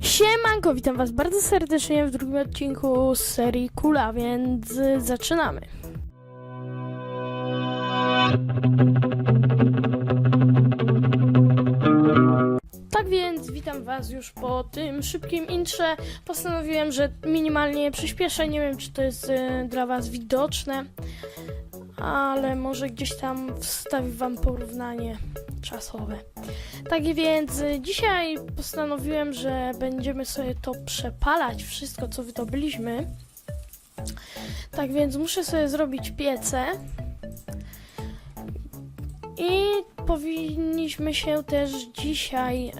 Siemanko, witam was bardzo serdecznie w drugim odcinku z serii Kula, więc zaczynamy. Tak więc witam was już po tym szybkim intrze. Postanowiłem, że minimalnie przyspieszę. Nie wiem, czy to jest y, dla was widoczne, ale może gdzieś tam wstawi wam porównanie czasowe. Tak więc y, dzisiaj postanowiłem, że będziemy sobie to przepalać, wszystko co wydobyliśmy. Tak więc muszę sobie zrobić piece. I powinniśmy się też dzisiaj e,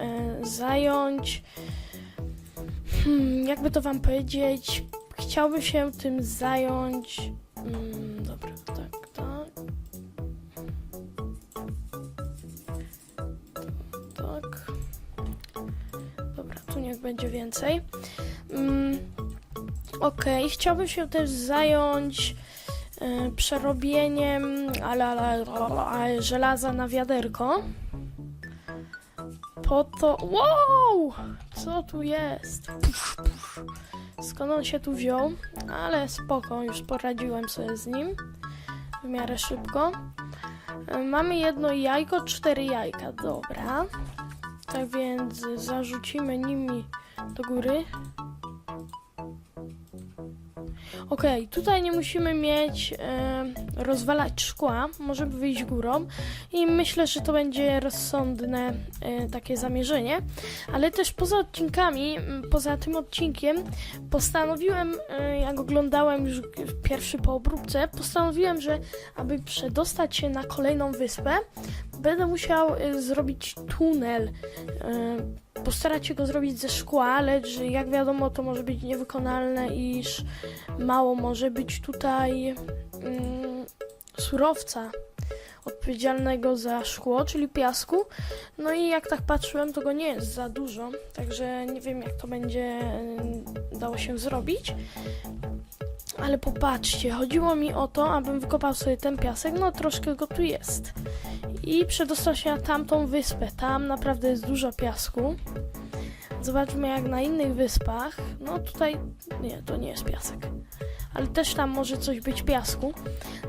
zająć. Hmm, jakby to wam powiedzieć? Chciałbym się tym zająć. Mm, będzie więcej. Mm, Okej, chciałbym się też zająć e, przerobieniem ale, ale, żelaza na wiaderko. Po to. Wow! Co tu jest? Skąd on się tu wziął? Ale spoko, już poradziłem sobie z nim w miarę szybko. E, Mamy jedno jajko, cztery jajka. Dobra. Tak więc zarzucimy nimi do góry. Okej, tutaj nie musimy mieć e, rozwalać szkła, możemy wyjść górą i myślę, że to będzie rozsądne e, takie zamierzenie, ale też poza odcinkami, poza tym odcinkiem postanowiłem, e, jak oglądałem już pierwszy po obróbce, postanowiłem, że aby przedostać się na kolejną wyspę, będę musiał e, zrobić tunel. E, postarać się go zrobić ze szkła, lecz jak wiadomo, to może być niewykonalne, iż mało może być tutaj mm, surowca odpowiedzialnego za szkło, czyli piasku. No i jak tak patrzyłem, to go nie jest za dużo, także nie wiem, jak to będzie mm, dało się zrobić. Ale popatrzcie, chodziło mi o to, abym wykopał sobie ten piasek, no troszkę go tu jest. I przedostał się na tamtą wyspę. Tam naprawdę jest dużo piasku. Zobaczmy jak na innych wyspach. No tutaj nie, to nie jest piasek. Ale też tam może coś być piasku.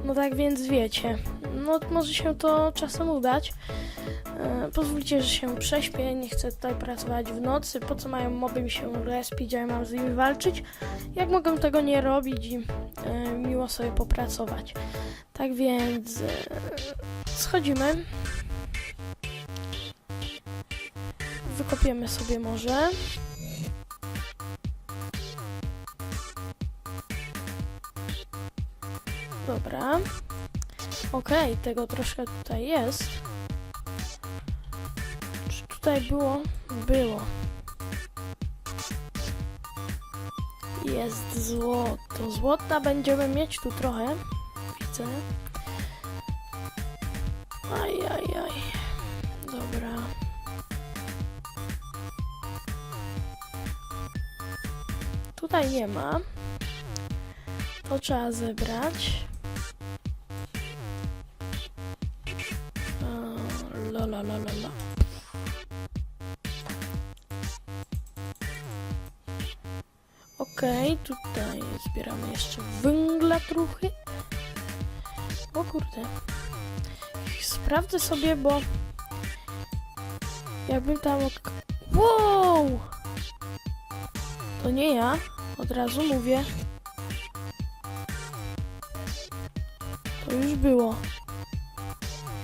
No tak więc wiecie. No może się to czasem udać. E, pozwólcie, że się prześpię. Nie chcę tutaj pracować w nocy. Po co mają moby mi się respić, a ja mam z nimi walczyć? Jak mogę tego nie robić i e, miło sobie popracować. Tak więc e, schodzimy. Wykopiemy sobie może. Dobra. Okej, tego troszkę tutaj jest. Czy tutaj było? Było. Jest złoto. Złota będziemy mieć tu trochę. Widzę. Aj, aj, aj. Dobra. Tutaj nie ma. To trzeba zebrać. La la la la la. Okej, tutaj zbieramy jeszcze węgla trochę. O kurde. Sprawdzę sobie, bo jakbym tam... Wow! To nie ja, od razu mówię. To już było.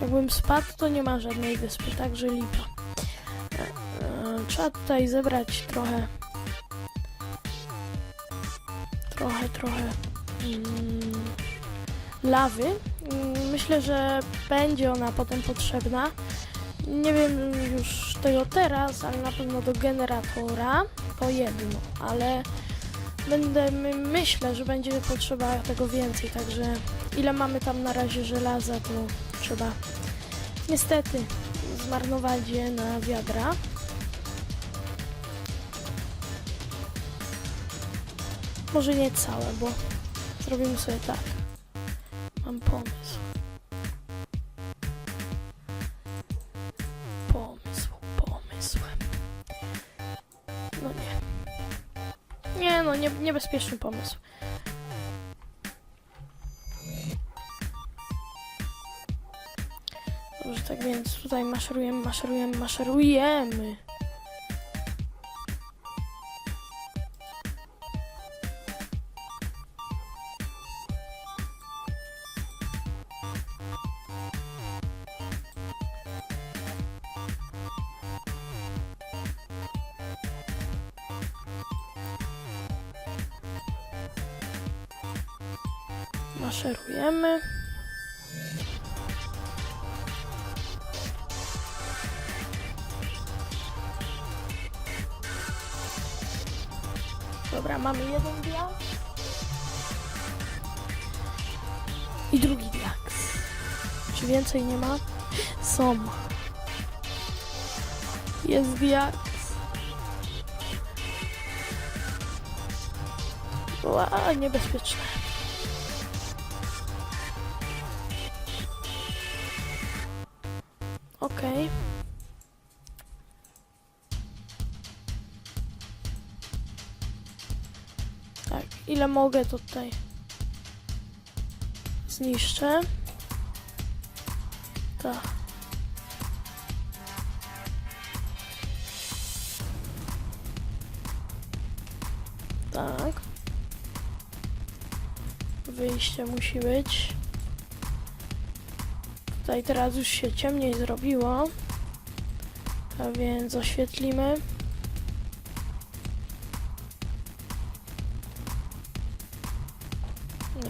Jakbym spadł, to nie ma żadnej wyspy, także lipa. E, e, trzeba tutaj zebrać trochę. Trochę, trochę. Mm, lawy. Mm, Myślę, że będzie ona potem potrzebna. Nie wiem już tego teraz, ale na pewno do generatora to jedno, ale będę my, myślę, że będzie potrzeba tego więcej, także ile mamy tam na razie żelaza, to trzeba niestety zmarnować je na wiadra. Może nie całe, bo zrobimy sobie tak. Mam pomysł. Pomysł, pomysł. No nie. Nie no, nie, niebezpieczny pomysł. Dobrze, tak więc tutaj maszerujemy, maszerujemy, maszerujemy. Maszerujemy. Dobra, mamy jeden diaks. I drugi diaks. Czy więcej nie ma? Są. Jest diaks. Ła, niebezpieczne. Ile mogę tutaj zniszczę. Tak. Tak. Wyjście musi być. Tutaj teraz już się ciemniej zrobiło. A więc oświetlimy.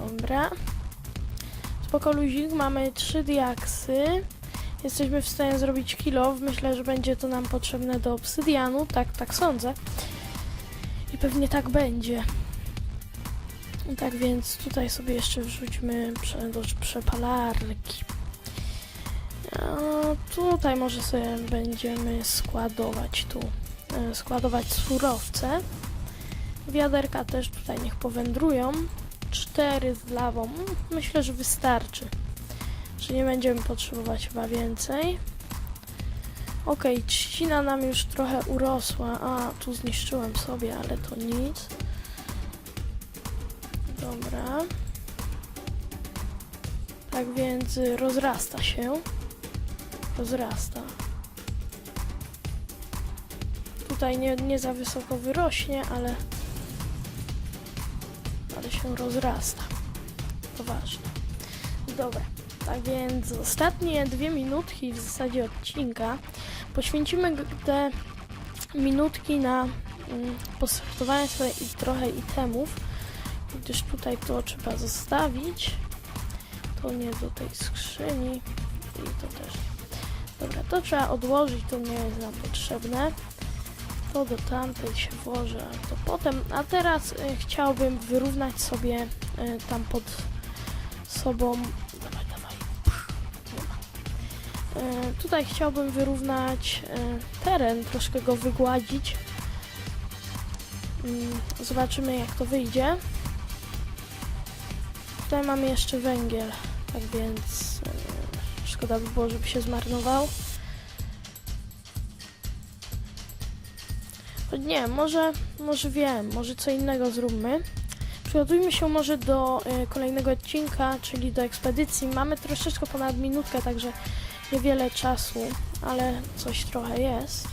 Dobra. Spoko luzik, mamy trzy diaksy. Jesteśmy w stanie zrobić kilo. Myślę, że będzie to nam potrzebne do obsydianu. Tak, tak sądzę. I pewnie tak będzie. Tak więc tutaj sobie jeszcze wrzućmy do przepalarki. A tutaj może sobie będziemy składować tu, e, składować surowce. Wiaderka też tutaj niech powędrują. Cztery z lawą. Mm, Myślę, że wystarczy. Że nie będziemy potrzebować chyba więcej. Okej, trzcina nam już trochę urosła. A, tu zniszczyłem sobie, ale to nic. Dobra. Tak więc rozrasta się rozrasta. Tutaj nie, nie za wysoko wyrośnie, ale ale się rozrasta. To ważne. Dobra, tak więc ostatnie dwie minutki w zasadzie odcinka poświęcimy te minutki na mm, posortowanie sobie i trochę itemów, gdyż tutaj to trzeba zostawić. To nie do tej skrzyni i to też nie. Dobra, to trzeba odłożyć, to nie jest nam potrzebne. To do tamtej się włożę, to potem. A teraz y, chciałbym wyrównać sobie y, tam pod sobą. Dawaj, dawaj. Y, tutaj chciałbym wyrównać y, teren, troszkę go wygładzić. Mm, zobaczymy jak to wyjdzie. Tutaj mamy jeszcze węgiel, tak więc y, szkoda by było, żeby się zmarnował. Nie, może, może wiem, może co innego zróbmy. Przygotujmy się może do y, kolejnego odcinka, czyli do ekspedycji. Mamy troszeczkę ponad minutkę, także niewiele czasu, ale coś trochę jest.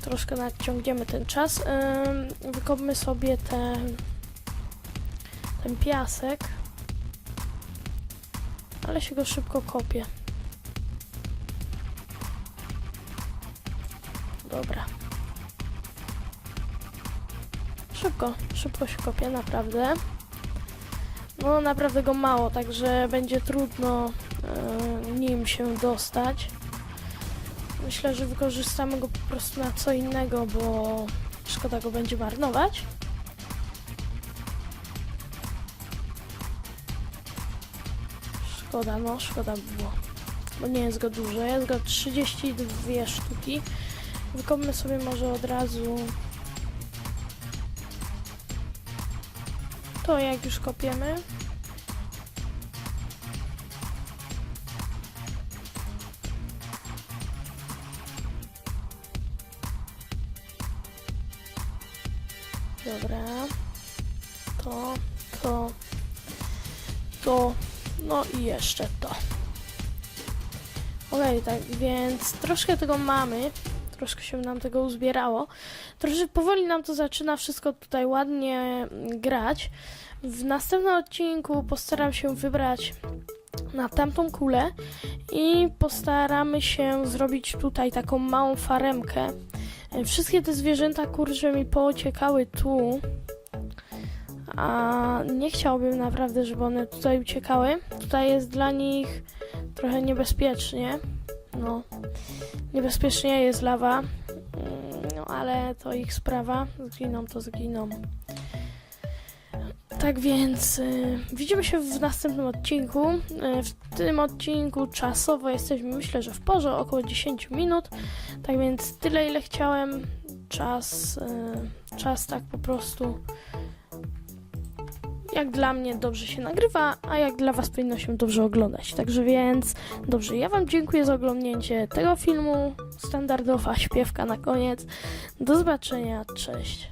Troszkę nadciągniemy ten czas. Wykopmy sobie ten, ten piasek, ale się go szybko kopie. Dobra. Szybko, szybko się kopie, naprawdę. No, naprawdę go mało, także będzie trudno e, nim się dostać. Myślę, że wykorzystamy go po prostu na co innego, bo szkoda go będzie marnować. Szkoda, no, szkoda by było. Bo nie jest go dużo, jest go 32 sztuki. Wykopmy sobie może od razu to, jak już kopiemy. Dobra. To, to, to, no i jeszcze to. Okej, tak więc troszkę tego mamy. Troszkę się nam tego uzbierało. Troszkę powoli nam to zaczyna wszystko tutaj ładnie mm, grać. W następnym odcinku postaram się wybrać na tamtą kulę i postaramy się zrobić tutaj taką małą faremkę. Wszystkie te zwierzęta kurczę mi poociekały tu. A nie chciałbym naprawdę, żeby one tutaj uciekały. Tutaj jest dla nich trochę niebezpiecznie. No, niebezpiecznie jest lawa. Mm, No, ale to ich sprawa. Zginą, to zginą. Tak więc y, widzimy się w następnym odcinku. Y, w tym odcinku czasowo jesteśmy, myślę, że w porze, około 10 minut. Tak więc tyle, ile chciałem. Czas, y, czas tak po prostu. Jak dla mnie dobrze się nagrywa, a jak dla Was powinno się dobrze oglądać. Także więc, dobrze, ja Wam dziękuję za oglądnięcie tego filmu. Standardowa śpiewka na koniec. Do zobaczenia, cześć.